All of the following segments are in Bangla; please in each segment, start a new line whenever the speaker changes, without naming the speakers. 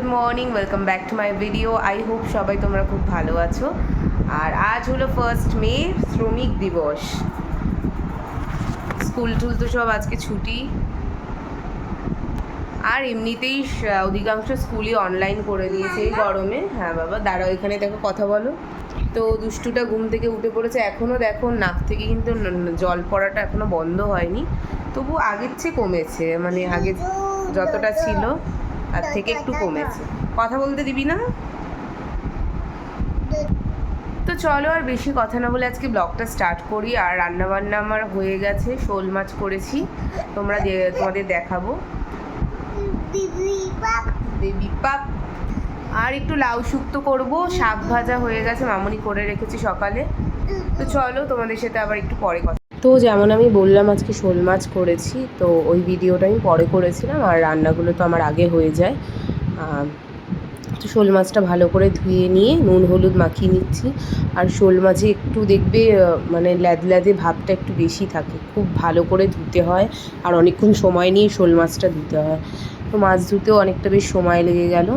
Good morning welcome back to my video I hope সবাই তোমরা খুব ভালো আছো। আর আজ হলো ফার্স্ট মে, শ্রমিক দিবস। স্কুল টুল তো সব আজকে ছুটি। আর এমনিতেই অধিকাংশ স্কুলই অনলাইন করে দিয়েছে এই গরমে। হ্যাঁ বাবা, দাঁড়াও, এখানে দেখো কথা বলো। তো দুষ্টুটা ঘুম থেকে উঠে পড়েছে। এখনও দেখো, নাক থেকে কিন্তু জল পড়াটা এখনও বন্ধ হয়নি। তবু আগের চেয়ে কমেছে। মানে আগে যতটা ছিল। তার থেকে একটু কমেছে। কথা বলতে দিবি না? তো চলো আর বেশি কথা না বলে আজকে ব্লগটা স্টার্ট করি। আর রান্না বান্না আমার হয়ে গেছে, শোল মাছ করেছি। তোমরা তোমাদের দেখাবো। আর একটু লাউ শুক্তো করব। শাক ভাজা হয়ে গেছে, মামুনি করে রেখেছি সকালে। তো চলো তোমাদের সাথে আবার একটু পরে কথা তো যেমন আমি বললাম, আজকে শোল মাছ করেছি, তো ওই ভিডিওটা আমি পরে করেছিলাম, আর রান্নাগুলো তো আমার আগে হয়ে যায়। তো শোল মাছটা ভালো করে ধুয়ে নিয়ে নুন, হলুদ মাখিয়ে নিচ্ছি। আর শোল মাছে একটু দেখবে মানে ল্যাদ ল্যাদে ভাবটা একটু বেশি থাকে। খুব ভালো করে ধুতে হয়, আর অনেকক্ষণ সময় নিয়ে শোল মাছটা ধুতে হয়। তো মাছ ধুতেও অনেকটা বেশ সময় লেগে গেল।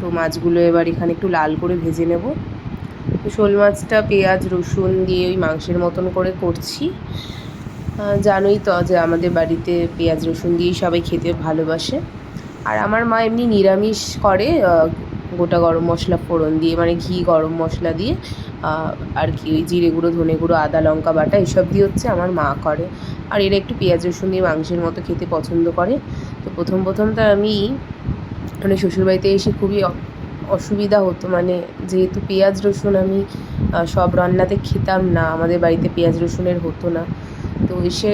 তো মাছগুলো এবার এখানে একটু লাল করে ভেজে নেব। শোল মাছটা, পেঁয়াজ, রসুন দিয়ে ওই মাংসের মতন করে করছি। জানোই তো যে আমাদের বাড়িতে পেঁয়াজ, রসুন দিয়েই সবাই খেতে ভালোবাসে। আর আমার মা এমনি নিরামিষ করে গোটা গরম মশলা ফোড়ন দিয়ে মানে ঘি, গরম মশলা দিয়ে আর কি ওই জিরে গুঁড়ো, ধনে গুঁড়ো, আদা, লঙ্কা বাটা, এসব দিয়ে হচ্ছে আমার মা করে। আর এরা একটু পেঁয়াজ, রসুন দিয়ে মাংসের মতো খেতে পছন্দ করে। তো প্রথম প্রথম তো আমি মানে শ্বশুরবাড়িতে এসে খুবই অসুবিধা হতো। মানে যেহেতু পেঁয়াজ রসুন আমি সব রান্নাতে খেতাম না, আমাদের বাড়িতে পেঁয়াজ রসুনের হতো না। তো এসে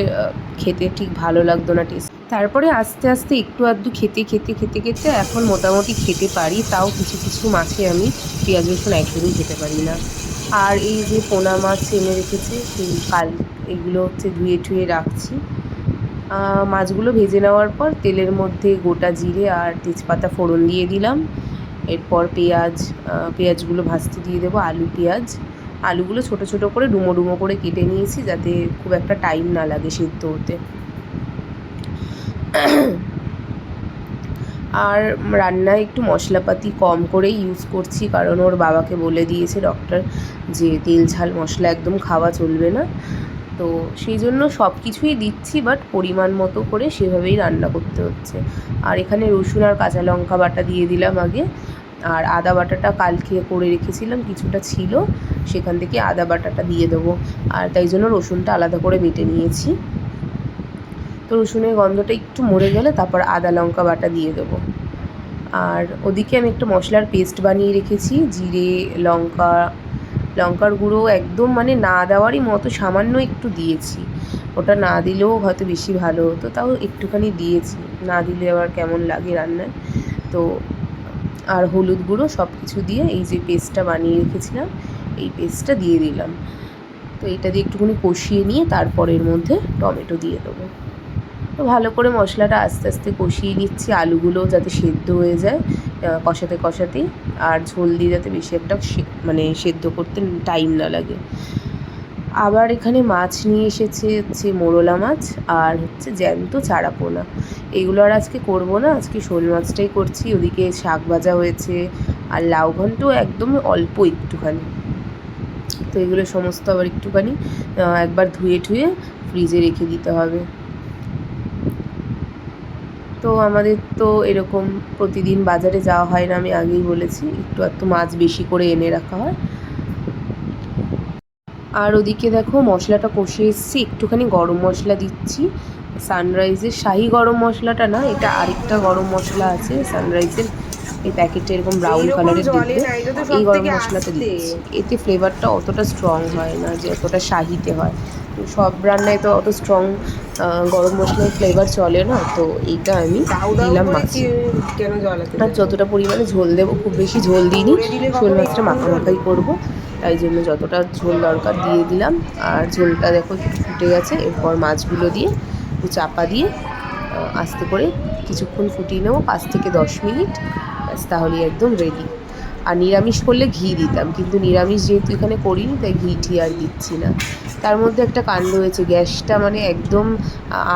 খেতে ঠিক ভালো লাগতো না টেস্ট। তারপরে আস্তে আস্তে একটু আধটু খেতে খেতে খেতে খেতে এখন মোটামুটি খেতে পারি। তাও কিছু কিছু মাছে আমি পেঁয়াজ রসুন একদমই খেতে পারি না। আর এই যে পোনা মাছ এনে রেখেছে, সেই কাল, এগুলো হচ্ছে ধুয়ে টুয়ে রাখছি। মাছগুলো ভেজে নেওয়ার পর তেলের মধ্যে গোটা জিরে আর তেজপাতা ফোড়ন দিয়ে দিলাম। এরপর পেঁয়াজ পেঁয়াজগুলো ভাজতে দিয়ে দেবো, আলু, পেঁয়াজ। আলুগুলো ছোট ছোট করে ডুমো ডুমো করে কেটে নিয়েছি যাতে খুব একটা টাইম না লাগে সিদ্ধ হতে। আর রান্নায় একটু মশলাপাতি কম করেই ইউজ করছি, কারণ ওর বাবাকে বলে দিয়েছে ডক্টর যে তেল ঝাল মশলা একদম খাওয়া চলবে না। তো সেই জন্য সব কিছুই দিচ্ছি বাট পরিমাণ মতো করে সেভাবেই রান্না করতে হচ্ছে। আর এখানে রসুন আর কাঁচা লঙ্কা বাটা দিয়ে দিলাম আগে। আর আদা বাটাটা কালকে করে রেখেছিলাম, কিছুটা ছিল, সেখান থেকে আদা বাটাটা দিয়ে দেবো। আর তাই জন্য রসুনটা আলাদা করে বেটে নিয়েছি। তো রসুনের গন্ধটা একটু মরে গেলে তারপর আদা লঙ্কা বাটা দিয়ে দেবো। আর ওদিকে আমি একটা মশলার পেস্ট বানিয়ে রেখেছি, জিরে, লঙ্কা, লঙ্কার গুঁড়ো একদম মানে না দেওয়ারই মতো সামান্য একটু দিয়েছি। ওটা না দিলেও হয়তো বেশি ভালো হতো, তাও একটুখানি দিয়েছি। না দিলে আবার কেমন লাগে রান্নায়? তো আর হলুদ গুঁড়ো সব কিছু দিয়ে এই যে পেস্টটা বানিয়ে রেখেছিলাম, এই পেস্টটা দিয়ে দিলাম। তো এটা দিয়ে একটুখানি কষিয়ে নিয়ে তারপর এর মধ্যে টমেটো দিয়ে দেবো। তো ভালো করে মশলাটা আস্তে আস্তে কষিয়ে নিচ্ছি, আলুগুলো যাতে সেদ্ধ হয়ে যায় কষাতে কষাতেই, আর ঝোল দিয়ে যাতে বেশি একটা মানে সেদ্ধ করতে টাইম না লাগে। আবার এখানে মাছ নিয়ে এসেছে হচ্ছে মোরলা মাছ আর হচ্ছে জ্যান্ত চারাপোনা। এগুলো আর আজকে করব না, আজকে শোল মাছটাই করছি, ওদিকে শাক ভাজা হয়েছে আর লাউ ঘন্ট একদম অল্প একটুখানি। তো এগুলো সমস্ত আবার একটুখানি একবার ধুয়ে ঠুয়ে ফ্রিজে রেখে দিতে হবে। তো আমাদের তো এরকম প্রতিদিন বাজারে যাওয়া হয় না, আমি আগেই বলেছি, একটু একটু মাছ বেশি করে এনে রাখা হয়। আর ওদিকে দেখো মশলাটা কষে এসেছি একটুখানি গরম মশলা দিচ্ছি। সানরাইজের শাহি গরম মশলাটা না এটা আরেকটা গরম মশলা আছে সানরাইজের এই প্যাকেটটা এরকম ব্রাউন কালারের দিচ্ছে এই গরম মশলাটা দিচ্ছি। এতে ফ্লেভারটা অতটা স্ট্রং হয় না যে অতটা শাহিতে হয়। সব রান্নায় তো অত স্ট্রং গরম মশলার ফ্লেভার চলে না তো এইটা আমি দিলাম মাছে আর যতটা পরিমাণে ঝোল দেবো খুব বেশি ঝোল দিইনি শোল মাছটা মাখা মাখাই করব। তাই জন্য যতটা ঝোল দরকার দিয়ে দিলাম। আর ঝোলটা দেখো ফুটে গেছে, এরপর মাছগুলো দিয়ে চাপা দিয়ে আস্তে করে কিছুক্ষণ ফুটিয়ে নেব, পাঁচ থেকে দশ মিনিট। ব্যাস তাহলে একদম রেডি আর নিরামিষ করলে ঘি দিতাম, কিন্তু নিরামিষ যেহেতু এখানে করিনি, তাই ঘি টি আর দিচ্ছি না। তার মধ্যে একটা কাণ্ড হয়েছে। গ্যাসটা মানে একদম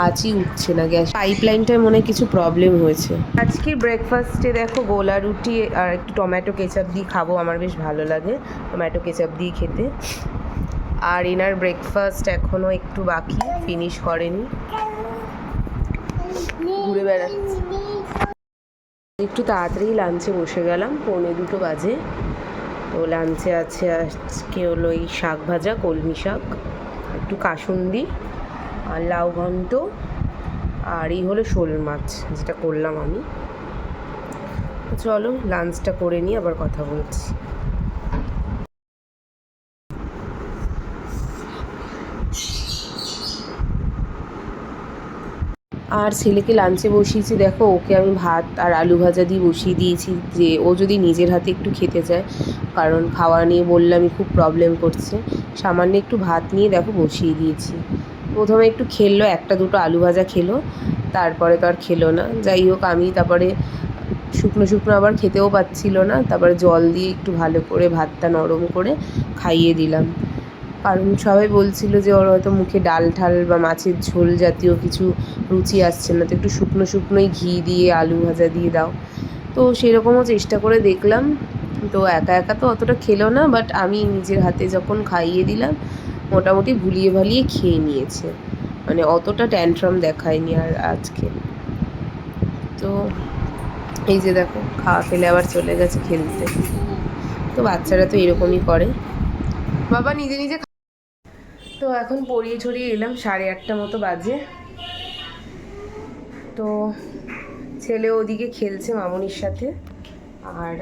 আঁচই উঠছে না। গ্যাস পাইপলাইনটায় মনে হয় কিছু প্রবলেম হয়েছে। আজকে ব্রেকফাস্টে দেখো গোলা রুটি আর একটু টমেটো কেচাপ দিয়ে খাব, আমার বেশ ভালো লাগে টমেটো কেচাপ দিয়ে খেতে। আর এনার ব্রেকফাস্ট এখনও একটু বাকি ফিনিশ করেনি। ঘুরে বেড়াচ্ছে। একটু তাড়াতাড়ি লাঞ্চে বসে গেলাম, পৌনে দুটো বাজে। তো লাঞ্চে আছে আজকে হলো এই শাক ভাজা, কলমি শাক, একটু কাসুন্দি আর লাউ ঘন্ট আর এই হলো শোল মাছ, যেটা করলাম আমি। চলো লাঞ্চটা করে নিয়ে আবার কথা বলছি। আর ছেলেকে লাঞ্চে বসিয়েছি, দেখো, ওকে আমি ভাত আর আলু ভাজা দিয়ে বসিয়ে দিয়েছি যে ও যদি নিজের হাতে একটু খেতে চায়। কারণ খাওয়া নিয়ে বললামই খুব প্রবলেম করছে। সামান্য একটু ভাত নিয়ে দেখো বসিয়ে দিয়েছি। প্রথমে একটু খেললো, একটা দুটো আলু ভাজা খেলো, তারপরে তো আর খেলো না। যাই হোক, আমি তারপরে শুকনো শুকনো আবার খেতেও পাচ্ছিল না। তারপরে জল দিয়ে একটু ভালো করে ভাতটা নরম করে খাইয়ে দিলাম। কারণ সবাই বলছিল যে ওর হয়তো মুখে ডাল ঠাল বা মাছের ঝোল জাতীয় কিছু রুচি আসছে না। তো একটু শুকনো শুকনোই ঘি দিয়ে, আলু ভাজা দিয়ে দাও। তো সেরকমও চেষ্টা করে দেখলাম। তো একা একা তো অতটা খেলো না বাট আমি নিজের হাতে যখন খাইয়ে দিলাম, মোটামুটি ভুলিয়ে ভালিয়ে খেয়ে নিয়েছে। মানে অতটা ট্যান্ট্রাম দেখায়নি আর আজকে। তো এই যে দেখো, খাওয়া খেলে আবার চলে গেছে খেলতে। তো বাচ্চারা তো এরকমই করে। বাবা নিজে নিজে তো এখন পড়িয়ে ছড়িয়ে এলাম, সাড়ে আটটা মতো বাজে। তো ছেলে ওদিকে খেলছে মামনির সাথে, আর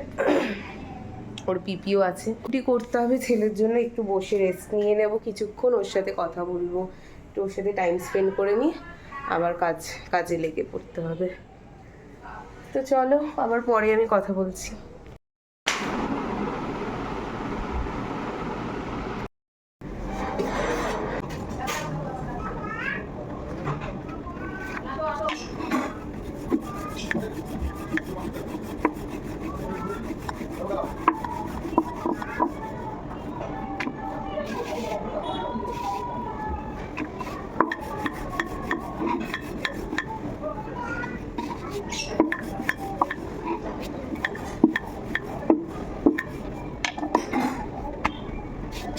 ওর পিপিও আছে। ছুটি করতে হবে ছেলের জন্য, একটু বসে রেস্ট নিয়ে নেব কিছুক্ষণ, ওর সাথে কথা বলব। একটু ওর সাথে টাইম স্পেন্ড করে নিই, আবার কাজ, কাজে লেগে পড়তে হবে। তো চলো, আবার পরে আমি কথা বলছি। আর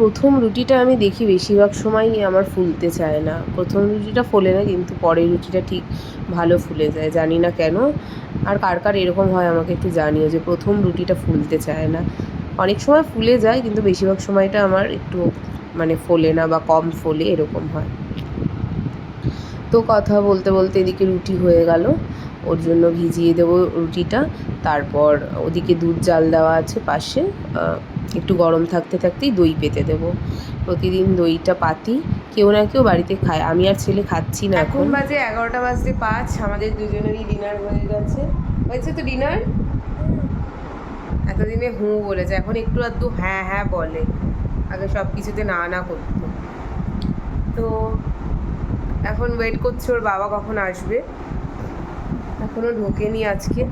প্রথম রুটিটা আমি দেখি বেশিরভাগ সময়ই আমার ফুলতে চায় না। প্রথম রুটিটা ফোলে না, কিন্তু পরের রুটিটা ঠিক ভালো ফুলে যায়, জানি না কেন। আর কার কার এরকম হয় আমাকে একটু জানিও যে প্রথম রুটিটা ফুলতে চায় না। অনেক সময় ফুলে যায়, কিন্তু বেশিরভাগ সময়টা আমার একটু মানে ফোলে না বা কম ফোলে এরকম হয়। তো কথা বলতে বলতে এদিকে রুটি হয়ে গেল। ওর জন্য ভিজিয়ে দেবো রুটিটা। তারপর ওদিকে দুধ জাল দেওয়া আছে পাশে। একটু গরম থাকতে থাকতেই দই পেতে দেবো। প্রতিদিন দইটা পাতি। কেউ না কেউ বাড়িতে খায়। আমি আর ছেলে খাচ্ছি না এখন বাজে এগারোটা বাজতে পাঁচ। আমাদের দুজনেরই ডিনার হয়ে গেছে। হয়েছে তো ডিনার? এতদিনে হু বলেছে। এখন একটু আধটু হ্যাঁ হ্যাঁ বলে। আগে সব কিছুতে না না করতো। তো এখন ওয়েট করছে ওর বাবা কখন আসবে। এখনও ঢোকেনি আজকে।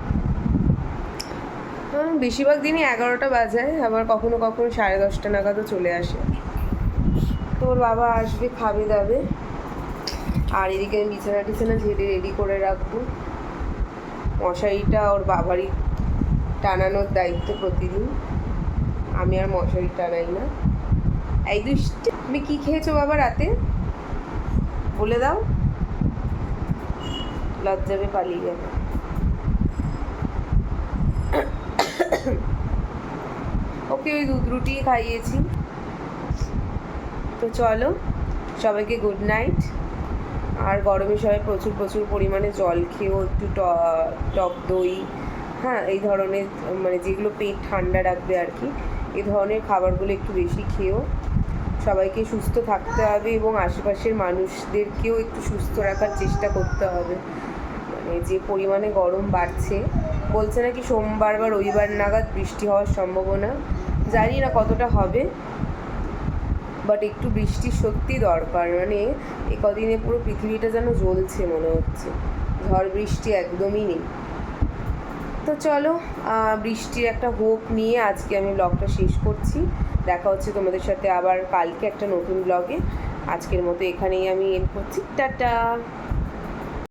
বেশিরভাগ দিনই এগারোটা বাজায় আবার কখনো কখনো সাড়ে দশটা নাগাদও চলে আসে। তো ওর বাবা আসবে, খাবে দাবে। আর এদিকে আমি বিছানা টিছানা ঝেড়ে রেডি করে রাখব। মশারিটা ওর বাবারই টানানোর দায়িত্ব প্রতিদিন। আমি আর মশারি টানাই না। এই দুষ্টি, তুমি কি খেয়েছো বাবা রাতে? বলে দাও। লজ্জাবে পালিয়ে যাবে। ওকে ওই দুধ রুটি খাইয়েছি। তো চলো, সবাইকে গুড নাইট আর গরমে সবাই প্রচুর প্রচুর পরিমাণে জল খেয়েও একটু টক দই হ্যাঁ এই ধরনের মানে যেগুলো পেট ঠান্ডা রাখবে আর কি, এই ধরনের খাবারগুলো একটু বেশি খেয়েও সবাইকে সুস্থ থাকতে হবে এবং আশেপাশের মানুষদেরকেও একটু সুস্থ রাখার চেষ্টা করতে হবে। মানে যে পরিমাণে গরম বাড়ছে, বলছে নাকি সোমবার বা রবিবার নাগাদ বৃষ্টি হওয়ার সম্ভাবনা। জানি না কতটা হবে বাট একটু বৃষ্টির সত্যি দরকার। মানে এ কদিনে পুরো পৃথিবীটা যেন জ্বলছে মনে হচ্ছে। ঝড় বৃষ্টি একদমই নেই। তো চলো বৃষ্টির একটা হোপ নিয়ে আজকে আমি ব্লগটা শেষ করছি। দেখা হচ্ছে তোমাদের সাথে আবার কালকে একটা নতুন ব্লগে আজকের মতো এখানেই আমি এন্ড করছি। টাটা!